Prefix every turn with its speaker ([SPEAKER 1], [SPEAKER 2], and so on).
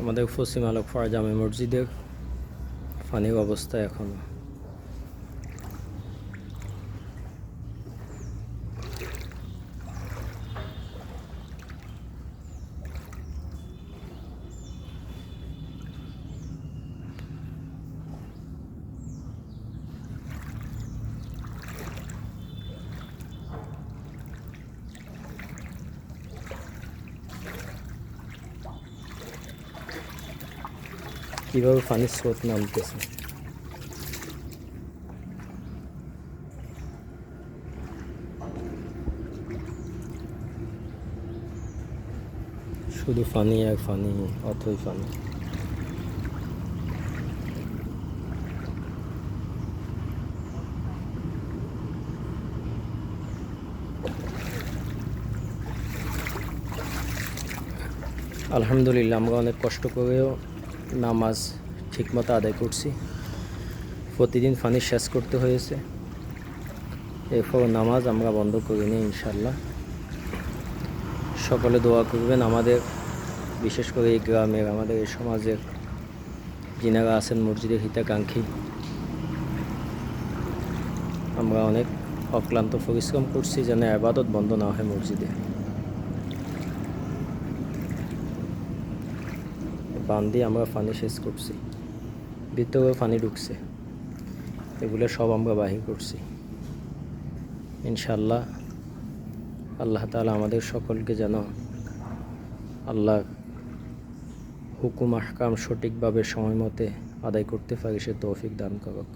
[SPEAKER 1] আমাদের পশ্চিম আলোক জামে মসজিদের পানির অবস্থা এখনও। কীভাবে পানির স্রোত নামতেছে? শুধু ফানি আর ফানি অথই ফানি আলহামদুলিল্লাহ, আমরা অনেক কষ্ট করেও নামাজ ঠিকমতো আদায় করছি। প্রতিদিন পানি শেষ করতে হয়েছে। এরপর নামাজ আমরা বন্ধ করিনি ইনশাল্লাহ সকলে দোয়া করবেন আমাদের, বিশেষ করে এই গ্রামের, আমাদের এই সমাজের। যিনারা আছেন মসজিদের হিতাকাঙ্ক্ষী। আমরা অনেক অক্লান্ত পরিশ্রম করছি যেন আবাদত বন্ধ না হয় মসজিদে। বান দিয়ে আমরা পানি শেষ করছি। ভিতরে পানি ঢুকছে। এগুলো সব আমরা বাহির করছি। ইনশাল্লাহ আল্লাহ তালা আমাদের সকলকে যেন আল্লাহ হুকুম, আহকাম সঠিকভাবে সময় মতে আদায় করতে পারি, সে তৌফিক দান করক।